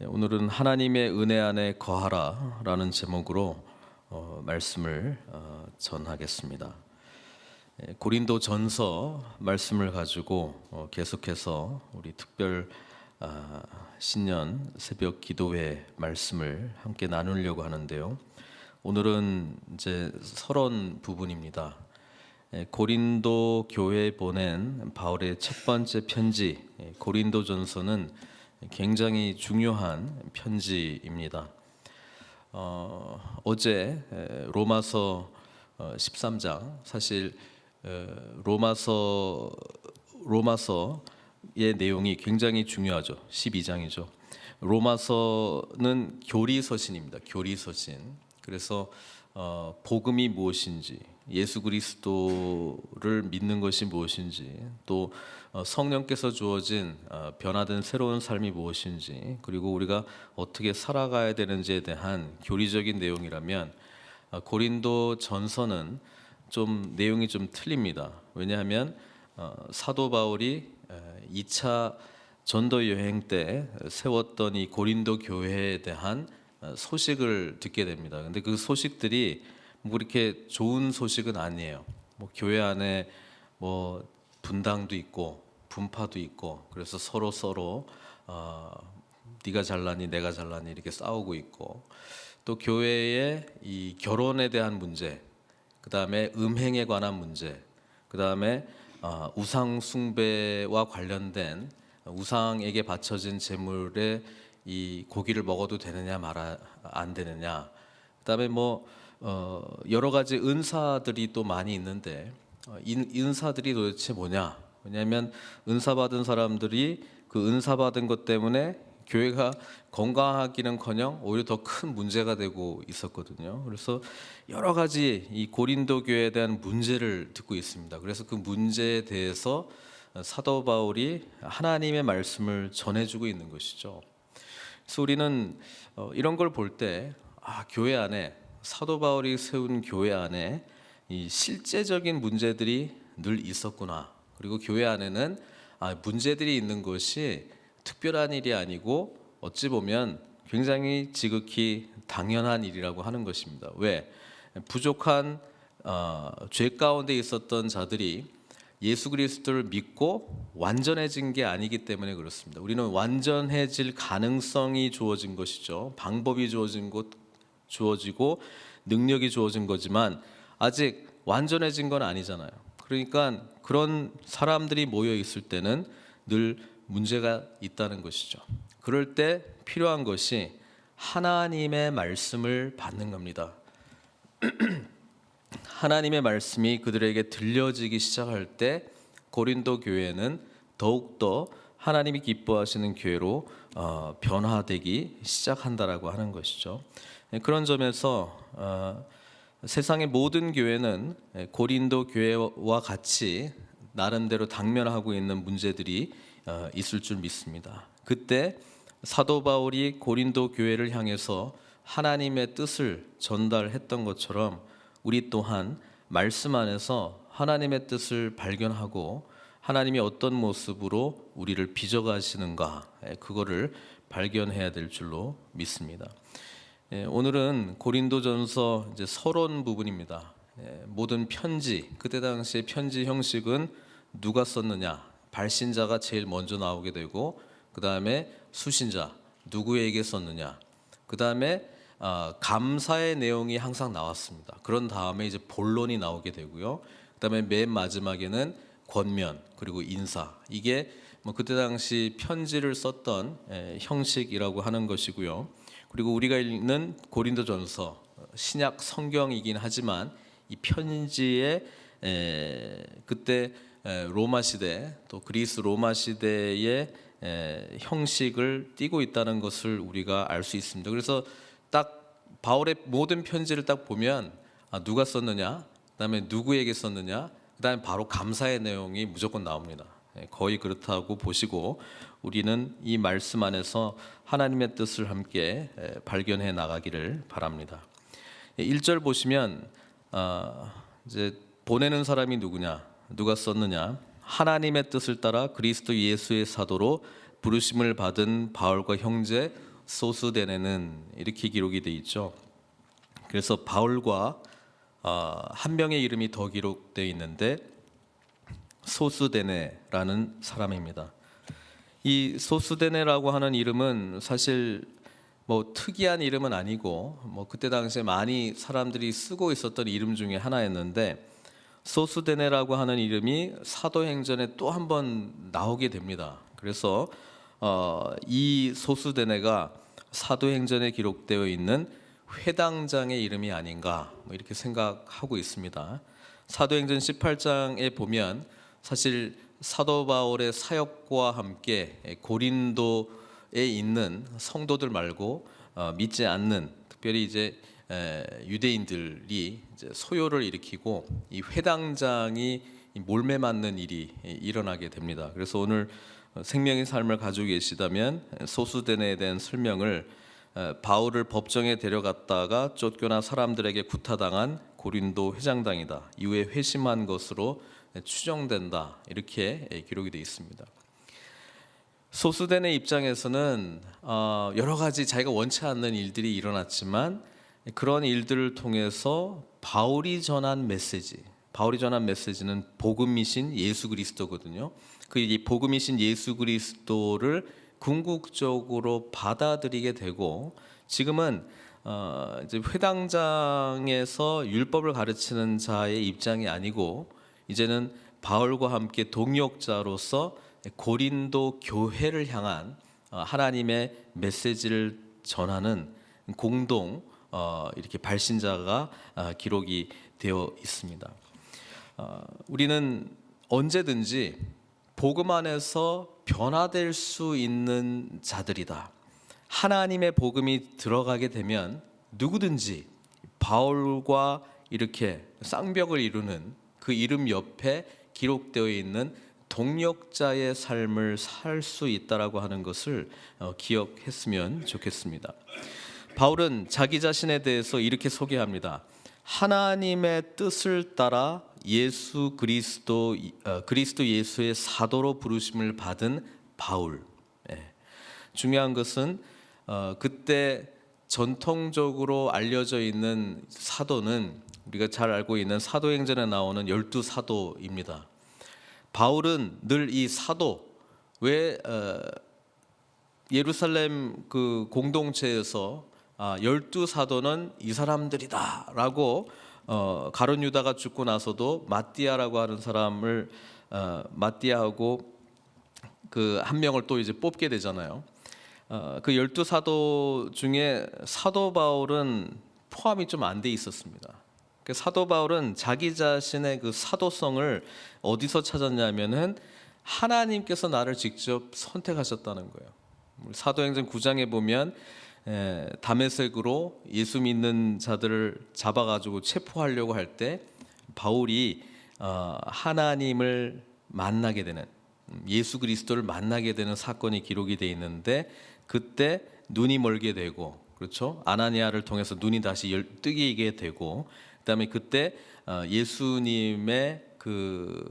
예, 오늘은 하나님의 은혜 안에 거하라라는 제목으로 어, 말씀을 어, 전하겠습니다. 예, 고린도 전서 말씀을 가지고 어, 계속해서 우리 특별 아, 신년 새벽 기도회 말씀을 함께 나누려고 하는데요. 오늘은 이제 서론 부분입니다. 예, 고린도 교회에 보낸 바울의 첫 번째 편지 예, 고린도 전서는 굉장히 중요한 편지입니다. 어, 에, 로마서 어, 13장 사실 에, 로마서 로마서의 내용이 굉장히 중요하죠. 12장이죠. 로마서는 교리 서신입니다. 교리 서신. 그래서 어, 복음이 무엇인지, 예수 그리스도를 믿는 것이 무엇인지, 또 어, 성령께서 주어진 어, 변화된 새로운 삶이 무엇인지, 그리고 우리가 어떻게 살아가야 되는지에 대한 교리적인 내용이라면 어, 고린도 전서는 좀 내용이 좀 틀립니다. 왜냐하면 어, 사도 바울이 에, 2차 전도 여행 때 세웠던 이 고린도 교회에 대한 어, 소식을 듣게 됩니다. 근데 그 소식들이 뭐 그렇게 좋은 소식은 아니에요. 뭐 교회 안에 뭐 분당도 있고 분파도 있고 그래서 서로 서로 어, 네가 잘나니 내가 잘나니 이렇게 싸우고 있고 또 교회의 이 결혼에 대한 문제, 그 다음에 음행에 관한 문제, 그 다음에 어, 우상 숭배와 관련된 우상에게 바쳐진 제물의 이 고기를 먹어도 되느냐 말안 되느냐. 그 다음에 뭐 어, 여러 가지 은사들이 또 많이 있는데 어, 이 은사들이 도대체 뭐냐? 왜냐하면 은사 받은 사람들이 그 은사 받은 것 때문에 교회가 건강하기는커녕 오히려 더 큰 문제가 되고 있었거든요. 그래서 여러 가지 이 고린도 교회에 대한 문제를 듣고 있습니다. 그래서 그 문제에 대해서 사도 바울이 하나님의 말씀을 전해주고 있는 것이죠. 그래서 우리는 어, 이런 걸 볼 때 아, 교회 안에 사도 바울이 세운 교회 안에 이 실제적인 문제들이 늘 있었구나. 그리고 교회 안에는 아, 문제들이 있는 것이 특별한 일이 아니고 어찌 보면 굉장히 지극히 당연한 일이라고 하는 것입니다. 왜 부족한 어, 죄 가운데 있었던 자들이 예수 그리스도를 믿고 완전해진 게 아니기 때문에 그렇습니다. 우리는 완전해질 가능성이 주어진 것이죠. 방법이 주어진 것 주어지고 능력이 주어진 거지만 아직 완전해진 건 아니잖아요. 그러니까 그런 사람들이 모여 있을 때는 늘 문제가 있다는 것이죠. 그럴 때 필요한 것이 하나님의 말씀을 받는 겁니다. 하나님의 말씀이 그들에게 들려지기 시작할 때 고린도 교회는 더욱더 하나님이 기뻐하시는 교회로 어, 변화되기 시작한다라고 하는 것이죠. 예, 그런 점에서 어, 세상의 모든 교회는 예, 고린도 교회와 같이 나름대로 당면하고 있는 문제들이 어, 있을 줄 믿습니다. 그때 사도 바울이 고린도 교회를 향해서 하나님의 뜻을 전달했던 것처럼 우리 또한 말씀 안에서 하나님의 뜻을 발견하고 하나님이 어떤 모습으로 우리를 빚어가시는가 예, 그거를 발견해야 될 줄로 믿습니다. 예, 오늘은 고린도전서 이제 서론 부분입니다. 예, 모든 편지 그때 당시의 편지 형식은 누가 썼느냐 발신자가 제일 먼저 나오게 되고 그 다음에 수신자 누구에게 썼느냐 그 다음에 아, 감사의 내용이 항상 나왔습니다. 그런 다음에 이제 본론이 나오게 되고요. 그 다음에 맨 마지막에는 권면 그리고 인사 이게 뭐 그때 당시 편지를 썼던 에, 형식이라고 하는 것이고요. 그리고 우리가 읽는 고린도전서 신약 성경이긴 하지만 이 편지에 에, 그때 에, 로마 시대 또 그리스 로마 시대의 에, 형식을 띠고 있다는 것을 우리가 알 수 있습니다. 그래서 딱 바울의 모든 편지를 딱 보면 아, 누가 썼느냐, 그다음에 누구에게 썼느냐, 그다음에 바로 감사의 내용이 무조건 나옵니다. 예, 거의 그렇다고 보시고 우리는 이 말씀 안에서 하나님의 뜻을 함께 에, 발견해 나가기를 바랍니다. 1절 보시면 아, 이제 보내는 사람이 누구냐, 누가 썼느냐, 하나님의 뜻을 따라 그리스도 예수의 사도로 부르심을 받은 바울과 형제 소수데네는 이렇게 기록이 돼 있죠. 그래서 바울과 아, 한 명의 이름이 더 기록되어 있는데 소수데네라는 사람입니다. 이 소수데네라고 하는 이름은 사실 뭐 특이한 이름은 아니고 뭐 그때 당시에 많이 사람들이 쓰고 있었던 이름 중에 하나였는데 소수데네라고 하는 이름이 사도행전에 또 한 번 나오게 됩니다. 그래서 어, 이 소수데네가 사도행전에 기록되어 있는 회당장의 이름이 아닌가 뭐 이렇게 생각하고 있습니다. 사도행전 18장에 보면 사실 사도 바울의 사역과 함께 고린도에 있는 성도들 말고 어, 믿지 않는 특별히 이제 에, 유대인들이 이제 소요를 일으키고 이 회당장이 이 몰매 맞는 일이 일어나게 됩니다. 그래서 오늘 생명의 삶을 가지고 계시다면 소수된에 대한 설명을 에, 바울을 법정에 데려갔다가 쫓겨난 사람들에게 구타당한 고린도 회장당이다. 이후에 회심한 것으로 추정된다. 이렇게 기록이 되어 있습니다. 소수된의 입장에서는 어, 여러 가지 자기가 원치 않는 일들이 일어났지만 그런 일들을 통해서 바울이 전한 메시지, 바울이 전한 메시지는 복음이신 예수 그리스도거든요. 그이 복음이신 예수 그리스도를 궁극적으로 받아들이게 되고 지금은 어, 회당장에서 율법을 가르치는 자의 입장이 아니고 이제는 바울과 함께 동역자로서 고린도 교회를 향한 어, 하나님의 메시지를 전하는 공동 어, 이렇게 발신자가 어, 기록이 되어 있습니다. 어, 우리는 언제든지 복음 안에서 변화될 수 있는 자들이다. 하나님의 복음이 들어가게 되면 누구든지 바울과 이렇게 쌍벽을 이루는 그 이름 옆에 기록되어 있는 동력자의 삶을 살 수 있다라고 하는 것을 어, 기억했으면 좋겠습니다. 바울은 자기 자신에 대해서 이렇게 소개합니다. 하나님의 뜻을 따라 예수 그리스도 어, 그리스도 예수의 사도로 부르심을 받은 바울. 예. 중요한 것은 어, 그때 전통적으로 알려져 있는 사도는 우리가 잘 알고 있는 사도행전에 나오는 열두 사도입니다. 바울은 늘 이 사도 왜 어, 예루살렘 그 공동체에서 아, 열두 사도는 이 사람들이다라고 어, 가론 유다가 죽고 나서도 마띠아라고 하는 사람을 어, 마띠아하고 그 한 명을 또 이제 뽑게 되잖아요. 어, 그 열두 사도 중에 사도 바울은 포함이 좀 안 돼 있었습니다. 그 사도 바울은 자기 자신의 그 사도성을 어디서 찾았냐면은 하나님께서 나를 직접 선택하셨다는 거예요. 사도행전 9장에 보면 에, 담에색으로 예수 믿는 자들을 잡아가지고 체포하려고 할 때 바울이 어, 하나님을 만나게 되는 음, 예수 그리스도를 만나게 되는 사건이 기록이 돼 있는데 그때 눈이 멀게 되고 그렇죠 아나니아를 통해서 눈이 다시 열, 뜨게 되고 그다음에 그때 어, 예수님의 그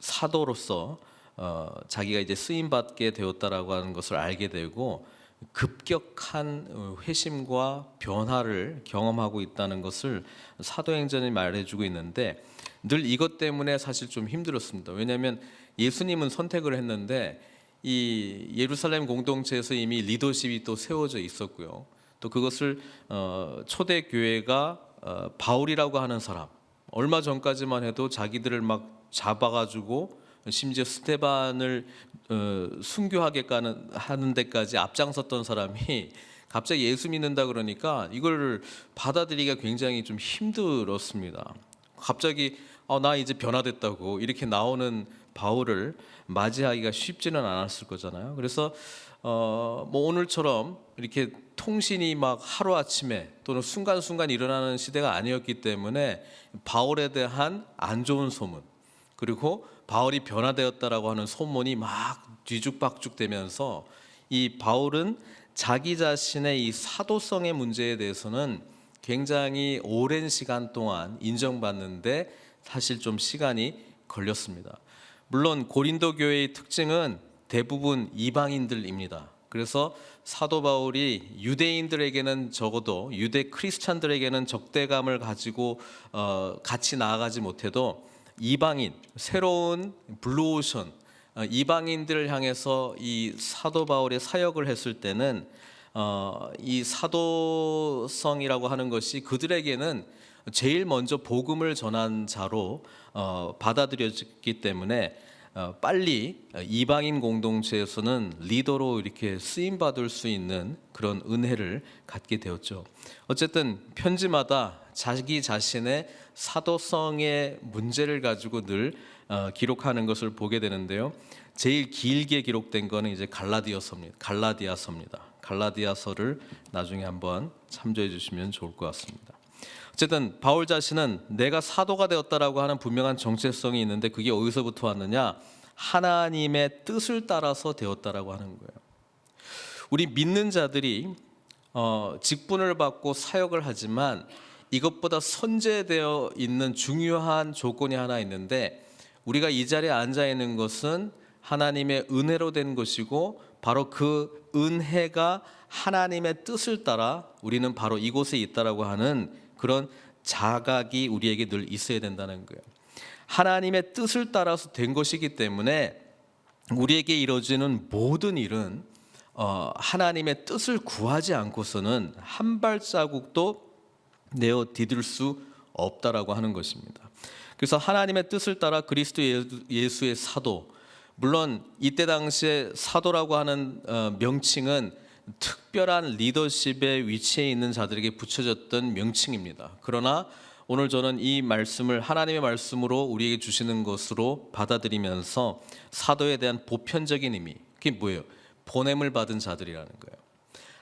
사도로서 어, 자기가 이제 쓰임 받게 되었다라고 하는 것을 알게 되고 급격한 어, 회심과 변화를 경험하고 있다는 것을 사도행전이 말해주고 있는데 늘 이것 때문에 사실 좀 힘들었습니다. 왜냐하면 예수님은 선택을 했는데 이 예루살렘 공동체에서 이미 리더십이 또 세워져 있었고요. 또 그것을 어, 초대 교회가 어, 바울이라고 하는 사람 얼마 전까지만 해도 자기들을 막 잡아가지고 심지어 스테반을 어, 순교하게 가는 하는 데까지 앞장섰던 사람이 갑자기 예수 믿는다 그러니까 이걸 받아들이기가 굉장히 좀 힘들었습니다. 갑자기 어, 나 이제 변화됐다고 이렇게 나오는 바울을 맞이하기가 쉽지는 않았을 거잖아요. 그래서 어, 뭐 오늘처럼 이렇게 통신이 막 하루 아침에 또는 순간순간 일어나는 시대가 아니었기 때문에 바울에 대한 안 좋은 소문 그리고 바울이 변화되었다라고 하는 소문이 막 뒤죽박죽되면서 이 바울은 자기 자신의 이 사도성의 문제에 대해서는 굉장히 오랜 시간 동안 인정받는데 사실 좀 시간이 걸렸습니다. 물론 고린도 교회의 특징은 대부분 이방인들입니다. 그래서 사도 바울이 유대인들에게는 적어도 유대 크리스찬들에게는 적대감을 가지고 어, 같이 나아가지 못해도 이방인 새로운 블루오션 어, 이방인들을 향해서 이 사도 바울의 사역을 했을 때는 어, 이 사도성이라고 하는 것이 그들에게는 제일 먼저 복음을 전한 자로 어, 받아들여졌기 때문에 어, 빨리 이방인 공동체에서는 리더로 이렇게 쓰임 받을 수 있는 그런 은혜를 갖게 되었죠. 어쨌든 편지마다 자기 자신의 사도성의 문제를 가지고 늘 어, 기록하는 것을 보게 되는데요. 제일 길게 기록된 거는 이제 갈라디아서입니다. 갈라디아서입니다. 갈라디아서를 나중에 한번 참조해 주시면 좋을 것 같습니다. 어쨌든 바울 자신은 내가 사도가 되었다라고 하는 분명한 정체성이 있는데 그게 어디서부터 왔느냐? 하나님의 뜻을 따라서 되었다라고 하는 거예요. 우리 믿는 자들이 어, 직분을 받고 사역을 하지만 이것보다 선제되어 있는 중요한 조건이 하나 있는데 우리가 이 자리에 앉아 있는 것은 하나님의 은혜로 된 것이고 바로 그 은혜가 하나님의 뜻을 따라 우리는 바로 이곳에 있다라고 하는 그런 자각이 우리에게 늘 있어야 된다는 거예요. 하나님의 뜻을 따라서 된 것이기 때문에 우리에게 이루어지는 모든 일은 어, 하나님의 뜻을 구하지 않고서는 한 발자국도 내어 디딜 수 없다라고 하는 것입니다. 그래서 하나님의 뜻을 따라 그리스도 예수의 사도 물론 이때 당시에 사도라고 하는 어, 명칭은 특별한 리더십의 위치에 있는 자들에게 붙여졌던 명칭입니다. 그러나 오늘 저는 이 말씀을 하나님의 말씀으로 우리에게 주시는 것으로 받아들이면서 사도에 대한 보편적인 의미 그게 뭐예요? 보냄을 받은 자들이라는 거예요.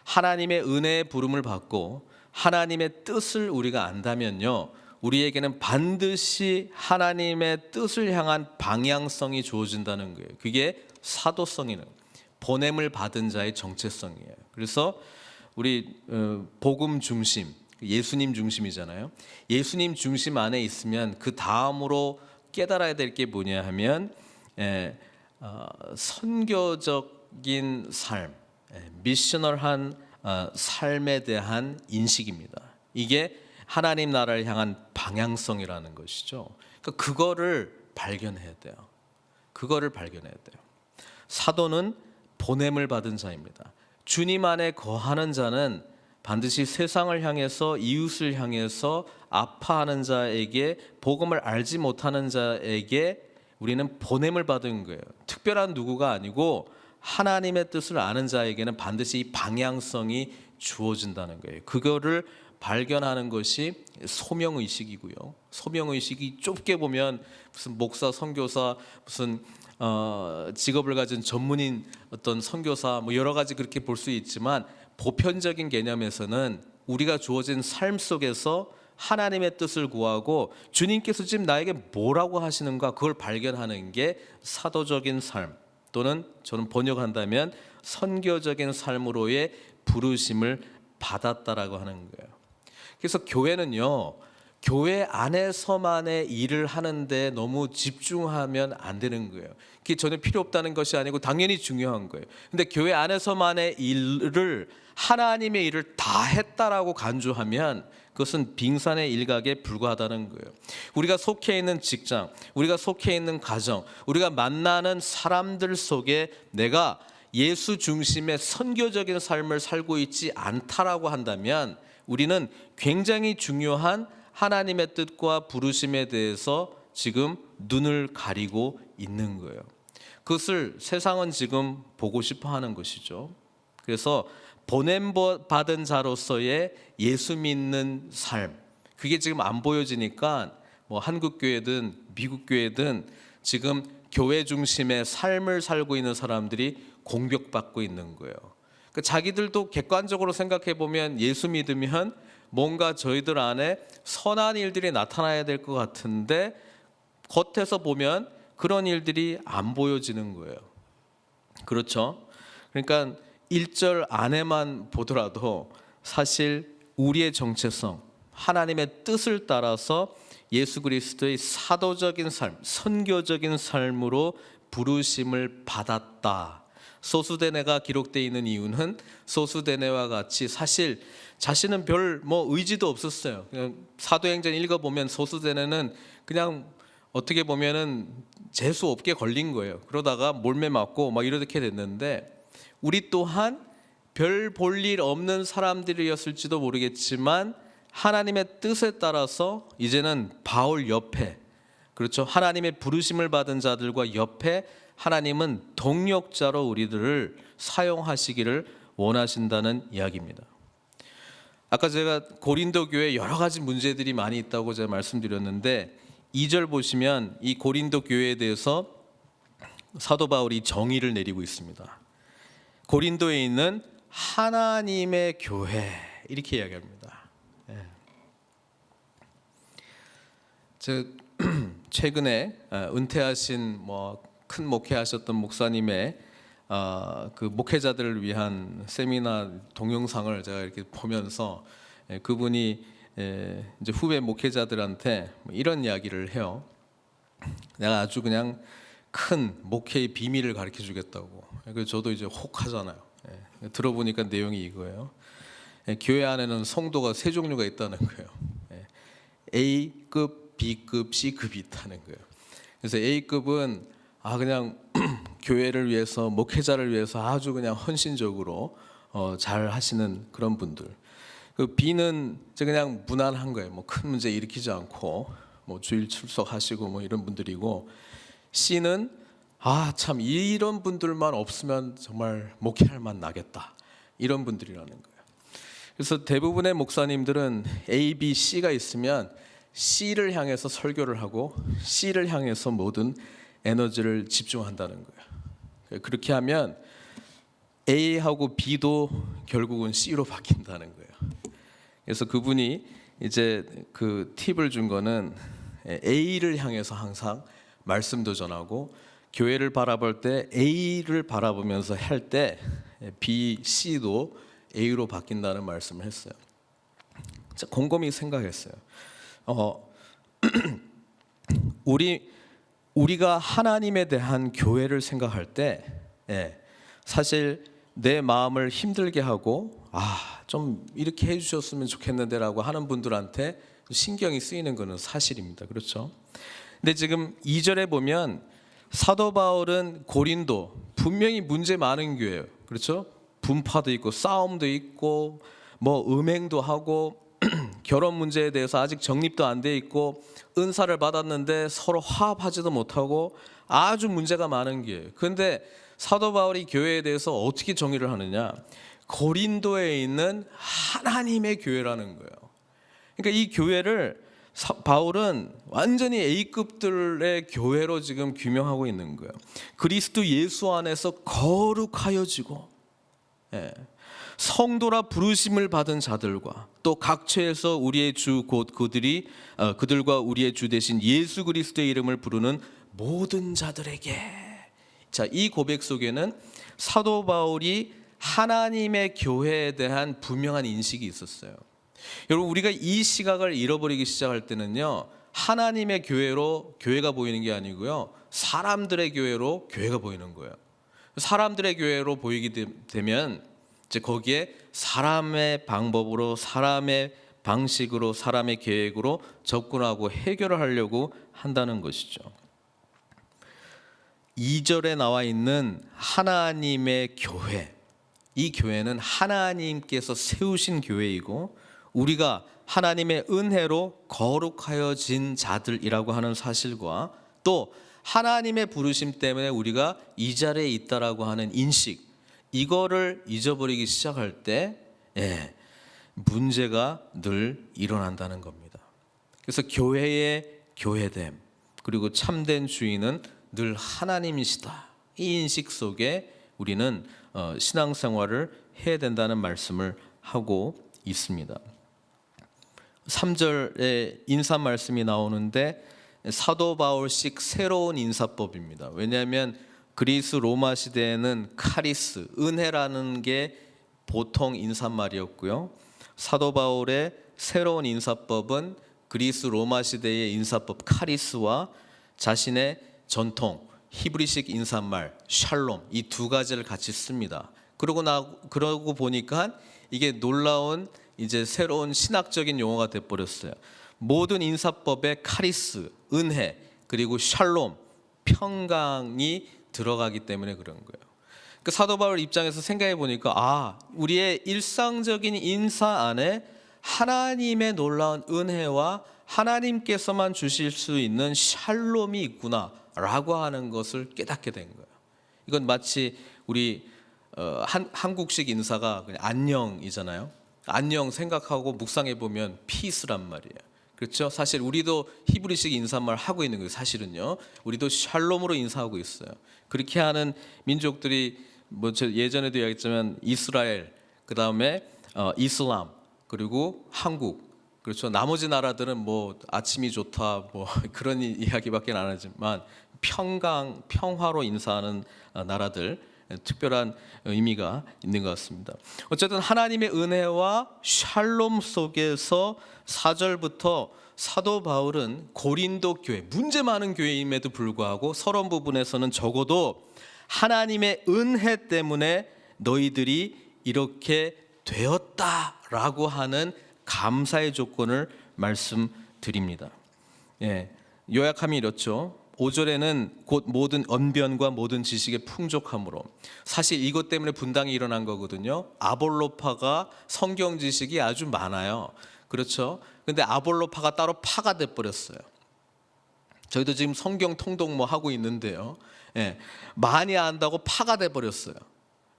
하나님의 은혜의 부름을 받고 하나님의 뜻을 우리가 안다면요. 우리에게는 반드시 하나님의 뜻을 향한 방향성이 주어진다는 거예요. 그게 사도성이는 보냄을 받은 자의 정체성이에요. 그래서 우리 어, 복음 중심, 예수님 중심이잖아요. 예수님 중심 안에 있으면 그 다음으로 깨달아야 될 게 뭐냐 하면 에, 어, 선교적인 삶, 에, 미셔널한 어, 삶에 대한 인식입니다. 이게 하나님 나라를 향한 방향성이라는 것이죠. 그러니까 그거를 발견해야 돼요. 그거를 발견해야 돼요. 사도는 보냄을 받은 자입니다. 주님 안에 거하는 자는 반드시 세상을 향해서 이웃을 향해서 아파하는 자에게 복음을 알지 못하는 자에게 우리는 보냄을 받은 거예요. 특별한 누구가 아니고 하나님의 뜻을 아는 자에게는 반드시 방향성이 주어진다는 거예요. 그거를 발견하는 것이 소명 의식이고요. 소명 의식이 좁게 보면 무슨 목사, 선교사, 무슨 어, 직업을 가진 전문인 어떤 선교사 뭐 여러 가지 그렇게 볼 수 있지만 보편적인 개념에서는 우리가 주어진 삶 속에서 하나님의 뜻을 구하고 주님께서 지금 나에게 뭐라고 하시는가 그걸 발견하는 게 사도적인 삶 또는 저는 번역한다면 선교적인 삶으로의 부르심을 받았다라고 하는 거예요. 그래서 교회는요. 교회 안에서만의 일을 하는데 너무 집중하면 안 되는 거예요. 그게 전혀 필요 없다는 것이 아니고 당연히 중요한 거예요. 근데 교회 안에서만의 일을 하나님의 일을 다 했다라고 간주하면 그것은 빙산의 일각에 불과하다는 거예요. 우리가 속해 있는 직장, 우리가 속해 있는 가정, 우리가 만나는 사람들 속에 내가 예수 중심의 선교적인 삶을 살고 있지 않다라고 한다면 우리는 굉장히 중요한 하나님의 뜻과 부르심에 대해서 지금 눈을 가리고 있는 거예요. 그것을 세상은 지금 보고 싶어 하는 것이죠. 그래서 보냄 받은 자로서의 예수 믿는 삶. 그게 지금 안 보여지니까 뭐 한국 교회든 미국 교회든 지금 교회 중심의 삶을 살고 있는 사람들이 공격받고 있는 거예요. 그 자기들도 객관적으로 생각해 보면 예수 믿으면 뭔가 저희들 안에 선한 일들이 나타나야 될 것 같은데 겉에서 보면 그런 일들이 안 보여지는 거예요. 그렇죠? 그러니까 1절 안에만 보더라도 사실 우리의 정체성, 하나님의 뜻을 따라서 예수 그리스도의 사도적인 삶, 선교적인 삶으로 부르심을 받았다. 소수대네가 기록되어 있는 이유는 소수대네와 같이 사실 자신은 별 뭐 의지도 없었어요. 사도행전 읽어보면 소수대네는 그냥 어떻게 보면은 재수 없게 걸린 거예요. 그러다가 몰매 맞고 막 이렇게 됐는데 우리 또한 별 볼 일 없는 사람들이었을지도 모르겠지만 하나님의 뜻에 따라서 이제는 바울 옆에 그렇죠. 하나님의 부르심을 받은 자들과 옆에 하나님은 동력자로 우리들을 사용하시기를 원하신다는 이야기입니다. 아까 제가 고린도 교회 여러 가지 문제들이 많이 있다고 제가 말씀드렸는데 2절 보시면 이 고린도 교회에 대해서 사도 바울이 정의를 내리고 있습니다. 고린도에 있는 하나님의 교회 이렇게 이야기합니다. 예. 저 최근에 어, 은퇴하신 뭐 큰 목회하셨던 목사님의 어, 그 목회자들을 위한 세미나 동영상을 제가 이렇게 보면서 예, 그분이 예, 이제 후배 목회자들한테 뭐 이런 이야기를 해요. 내가 아주 그냥 큰 목회의 비밀을 가르쳐 주겠다고. 그래서 저도 이제 혹하잖아요. 예, 들어보니까 내용이 이거예요. 예, 교회 안에는 성도가 세 종류가 있다는 거예요. 예, A급, B급, C급이 있다는 거예요. 그래서 A급은 아 그냥 교회를 위해서 목회자를 위해서 아주 그냥 헌신적으로 어, 잘 하시는 그런 분들. 그 B는 이제 그냥 무난한 거예요. 뭐 큰 문제 일으키지 않고 뭐 주일 출석하시고 뭐 이런 분들이고 C는 아 참 이런 분들만 없으면 정말 목회할 만 나겠다 이런 분들이라는 거예요. 그래서 대부분의 목사님들은 A, B, C가 있으면 C를 향해서 설교를 하고 C를 향해서 모든 에너지를 집중한다는 거예요. 그렇게 하면 A하고 B도 결국은 C로 바뀐다는 거예요. 그래서 그분이 이제 그 팁을 준 거는 A를 향해서 항상 말씀도 전하고 교회를 바라볼 때 A를 바라보면서 할 때 B, C도 A로 바뀐다는 말씀을 했어요. 자, 곰곰이 생각했어요. 어, 우리 우리가 하나님에 대한 교회를 생각할 때, 예, 사실 내 마음을 힘들게 하고 아 좀 이렇게 해주셨으면 좋겠는데라고 하는 분들한테 신경이 쓰이는 것은 사실입니다. 그렇죠? 근데 지금 2절에 보면 사도 바울은 고린도 분명히 문제 많은 교회예요. 그렇죠? 분파도 있고 싸움도 있고 뭐 음행도 하고 결혼 문제에 대해서 아직 정립도 안 돼 있고 은사를 받았는데 서로 화합하지도 못하고 아주 문제가 많은 교회. 근데 사도 바울이 교회에 대해서 어떻게 정의를 하느냐? 고린도에 있는 하나님의 교회라는 거예요. 그러니까 이 교회를 사- 바울은 완전히 A급들의 교회로 지금 규명하고 있는 거예요. 그리스도 예수 안에서 거룩하여지고 예. 성도라 부르심을 받은 자들과 또 각처에서 우리의 주 곧 그들이 어, 그들과 우리의 주 대신 예수 그리스도의 이름을 부르는 모든 자들에게 자, 이 고백 속에는 사도 바울이 하나님의 교회에 대한 분명한 인식이 있었어요. 여러분 우리가 이 시각을 잃어버리기 시작할 때는요. 하나님의 교회로 교회가 보이는 게 아니고요. 사람들의 교회로 교회가 보이는 거예요. 사람들의 교회로 보이게 되- 되면 이제 거기에 사람의 방법으로 사람의 방식으로 사람의 계획으로 접근하고 해결을 하려고 한다는 것이죠. 2절에 나와 있는 하나님의 교회. 이 교회는 하나님께서 세우신 교회이고 우리가 하나님의 은혜로 거룩하여진 자들이라고 하는 사실과 또 하나님의 부르심 때문에 우리가 이 자리에 있다라고 하는 인식 이거를 잊어버리기 시작할 때 예, 문제가 늘 일어난다는 겁니다. 그래서 교회의 교회됨 그리고 참된 주인은 늘 하나님이시다. 이 인식 속에 우리는 어, 신앙생활을 해야 된다는 말씀을 하고 있습니다. 3절에 인사 말씀이 나오는데 사도 바울식 새로운 인사법입니다. 왜냐하면 그리스 로마 시대에는 카리스 은혜라는 게 보통 인사말이었고요. 사도 바울의 새로운 인사법은 그리스 로마 시대의 인사법 카리스와 자신의 전통 히브리식 인사말 샬롬 이 두 가지를 같이 씁니다. 그러고 나 그러고 보니까 이게 놀라운 이제 새로운 신학적인 용어가 돼 버렸어요. 모든 인사법에 카리스, 은혜, 그리고 샬롬, 평강이 들어가기 때문에 그런 거예요. 그 사도 바울 입장에서 생각해 보니까 아, 우리의 일상적인 인사 안에 하나님의 놀라운 은혜와 하나님께서만 주실 수 있는 샬롬이 있구나라고 하는 것을 깨닫게 된 거예요. 이건 마치 우리 어, 한, 한국식 인사가 그냥 안녕이잖아요. 안녕 생각하고 묵상해 보면 피스란 말이에요. 그렇죠? 사실 우리도 히브리식 인사말 하고 있는 거예요. 사실은요. 우리도 샬롬으로 인사하고 있어요. 그렇게 하는 민족들이 뭐저 예전에도 이야기했지만 이스라엘, 그 다음에 어, 이슬람, 그리고 한국. 그렇죠. 나머지 나라들은 뭐 아침이 좋다 뭐 그런 이- 이야기밖에 안 하지만 평강, 평화로 인사하는 어, 나라들 특별한 의미가 있는 것 같습니다. 어쨌든 하나님의 은혜와 샬롬 속에서 4절부터 사도 바울은 고린도 교회 문제 많은 교회임에도 불구하고 서론 부분에서는 적어도 하나님의 은혜 때문에 너희들이 이렇게 되었다라고 하는 감사의 조건을 말씀드립니다. 예, 요약하면 이렇죠. 5절에는 곧 모든 언변과 모든 지식의 풍족함으로 사실 이것 때문에 분당이 일어난 거거든요. 아볼로파가 성경 지식이 아주 많아요. 그렇죠? 근데 아볼로파가 따로 파가 돼 버렸어요. 저희도 지금 성경 통독 뭐 하고 있는데요. 예, 많이 안다고 파가 돼 버렸어요.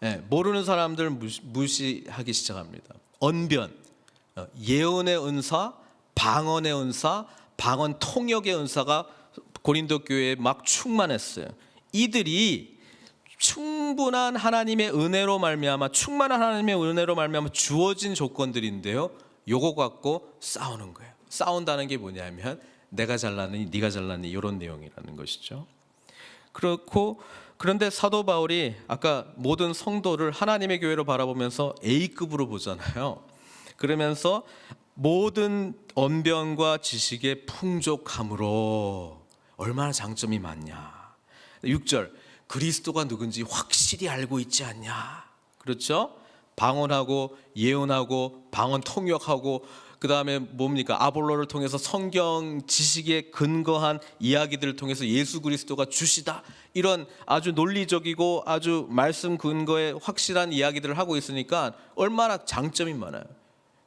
예, 모르는 사람들 무시, 무시하기 시작합니다. 언변, 어, 예언의 은사, 방언의 은사, 방언 통역의 은사가 고린도 교회에 막 충만했어요. 이들이 충분한 하나님의 은혜로 말미암아 충만한 하나님의 은혜로 말미암아 주어진 조건들인데요. 요거 갖고 싸우는 거예요. 싸운다는 게 뭐냐면 내가 잘나니 네가 잘나니 이런 내용이라는 것이죠. 그렇고 그런데 사도 바울이 아까 모든 성도를 하나님의 교회로 바라보면서 A급으로 보잖아요. 그러면서 모든 언변과 지식의 풍족함으로 얼마나 장점이 많냐. 6절 그리스도가 누군지 확실히 알고 있지 않냐. 그렇죠? 방언하고 예언하고 방언 통역하고 그 다음에 뭡니까 아볼로를 통해서 성경 지식에 근거한 이야기들을 통해서 예수 그리스도가 주시다 이런 아주 논리적이고 아주 말씀 근거에 확실한 이야기들을 하고 있으니까 얼마나 장점이 많아요.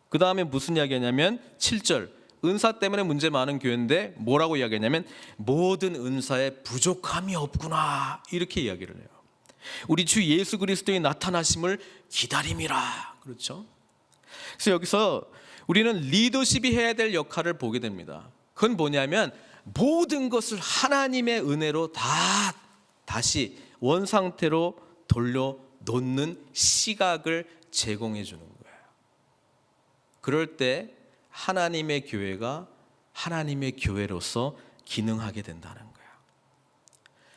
그 다음에 무슨 이야기하냐면 7절 은사 때문에 문제 많은 교회인데 뭐라고 이야기하냐면 모든 은사에 부족함이 없구나 이렇게 이야기를 해요. 우리 주 예수 그리스도의 나타나심을 기다림이라 그렇죠. 그래서 여기서 우리는 리더십이 해야 될 역할을 보게 됩니다. 그건 뭐냐면 모든 것을 하나님의 은혜로 다 다시 원 상태로 돌려 놓는 시각을 제공해 주는 거예요. 그럴 때 하나님의 교회가 하나님의 교회로서 기능하게 된다는 거예요.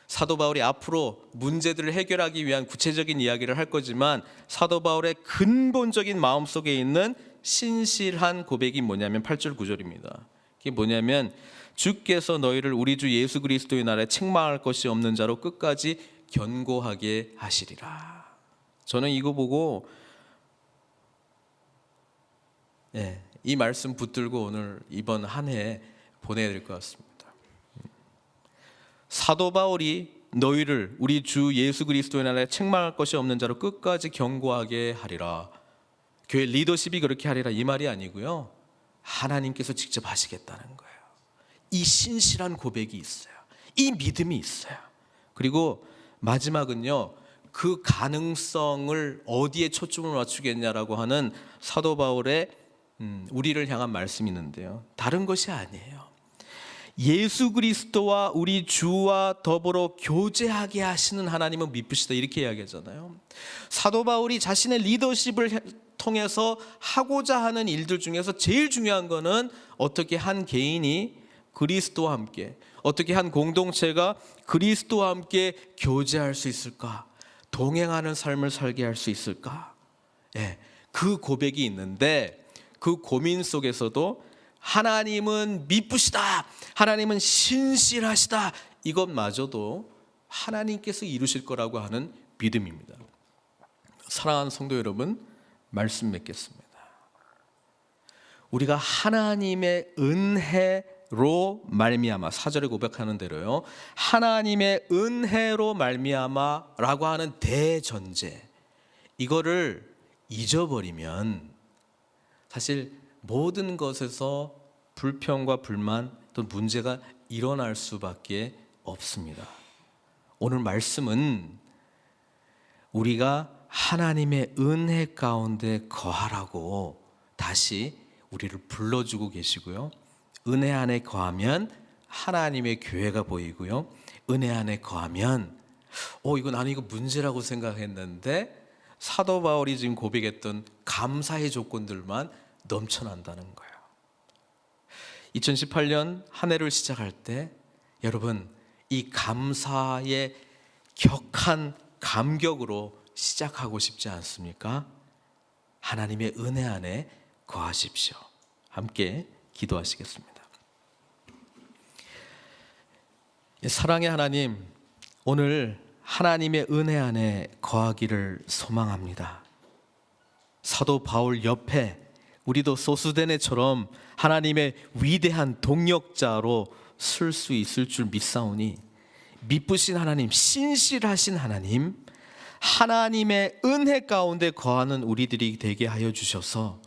사도 바울이 앞으로 문제들을 해결하기 위한 구체적인 이야기를 할 거지만 사도 바울의 근본적인 마음속에 있는 신실한 고백이 뭐냐면 8절 9절입니다. 그게 뭐냐면 주께서 너희를 우리 주 예수 그리스도의 날에 책망할 것이 없는 자로 끝까지 견고하게 하시리라. 저는 이거 보고 예, 이 말씀 붙들고 오늘 이번 한 해 보내야 될 것 같습니다. 사도 바울이 너희를 우리 주 예수 그리스도의 날에 책망할 것이 없는 자로 끝까지 견고하게 하리라. 교회 리더십이 그렇게 하리라 이 말이 아니고요. 하나님께서 직접 하시겠다는 거예요. 이 신실한 고백이 있어요. 이 믿음이 있어요. 그리고 마지막은요. 그 가능성을 어디에 초점을 맞추겠냐라고 하는 사도 바울의 음, 우리를 향한 말씀이 있는데요. 다른 것이 아니에요. 예수 그리스도와 우리 주와 더불어 교제하게 하시는 하나님은 미쁘시다 이렇게 이야기하잖아요. 사도 바울이 자신의 리더십을 해- 통해서 하고자 하는 일들 중에서 제일 중요한 거는 어떻게 한 개인이 그리스도와 함께 어떻게 한 공동체가 그리스도와 함께 교제할 수 있을까? 동행하는 삶을 살게 할 수 있을까? 예. 그 고백이 있는데 그 고민 속에서도 하나님은 미쁘시다. 하나님은 신실하시다. 이것마저도 하나님께서 이루실 거라고 하는 믿음입니다. 사랑하는 성도 여러분, 말씀 맺겠습니다. 우리가 하나님의 은혜로 말미암아 사절에 고백하는 대로요. 하나님의 은혜로 말미암아라고 하는 대전제 이거를 잊어버리면 사실 모든 것에서 불평과 불만 또 문제가 일어날 수밖에 없습니다. 오늘 말씀은 우리가 하나님의 은혜 가운데 거하라고 다시 우리를 불러주고 계시고요. 은혜 안에 거하면 하나님의 교회가 보이고요. 은혜 안에 거하면 어 이거 나는 이거 문제라고 생각했는데 사도 바울이 지금 고백했던 감사의 조건들만 넘쳐난다는 거예요. 2018년 한 해를 시작할 때 여러분 이 감사의 격한 감격으로 시작하고 싶지 않습니까? 하나님의 은혜 안에 거하십시오. 함께 기도하시겠습니다. 예, 사랑의 하나님, 오늘 하나님의 은혜 안에 거하기를 소망합니다. 사도 바울 옆에 우리도 소수데네처럼 하나님의 위대한 동력자로 쓸 수 있을 줄 믿사오니 미쁘신 하나님, 신실하신 하나님, 하나님의 은혜 가운데 거하는 우리들이 되게 하여 주셔서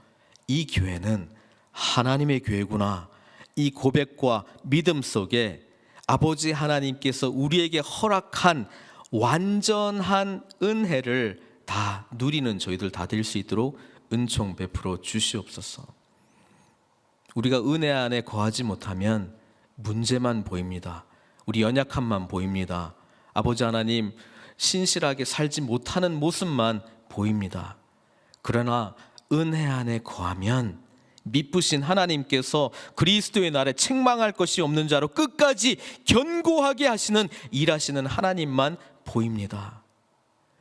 이 교회는 하나님의 교회구나. 이 고백과 믿음 속에 아버지 하나님께서 우리에게 허락한 완전한 은혜를 다 누리는 저희들 다 될 수 있도록 은총 베풀어 주시옵소서. 우리가 은혜 안에 거하지 못하면 문제만 보입니다. 우리 연약함만 보입니다. 아버지 하나님 신실하게 살지 못하는 모습만 보입니다. 그러나 은혜 안에 거하면 미쁘신 하나님께서 그리스도의 날에 책망할 것이 없는 자로 끝까지 견고하게 하시는 일하시는 하나님만 보입니다.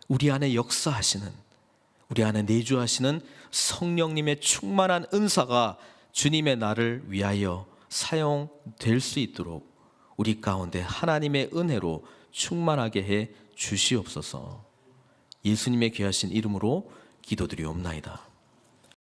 우리 안에 역사하시는 우리 안에 내주하시는 성령님의 충만한 은사가 주님의 날을 위하여 사용될 수 있도록 우리 가운데 하나님의 은혜로 충만하게 해 주시옵소서. 예수님의 귀하신 이름으로 기도드리옵나이다.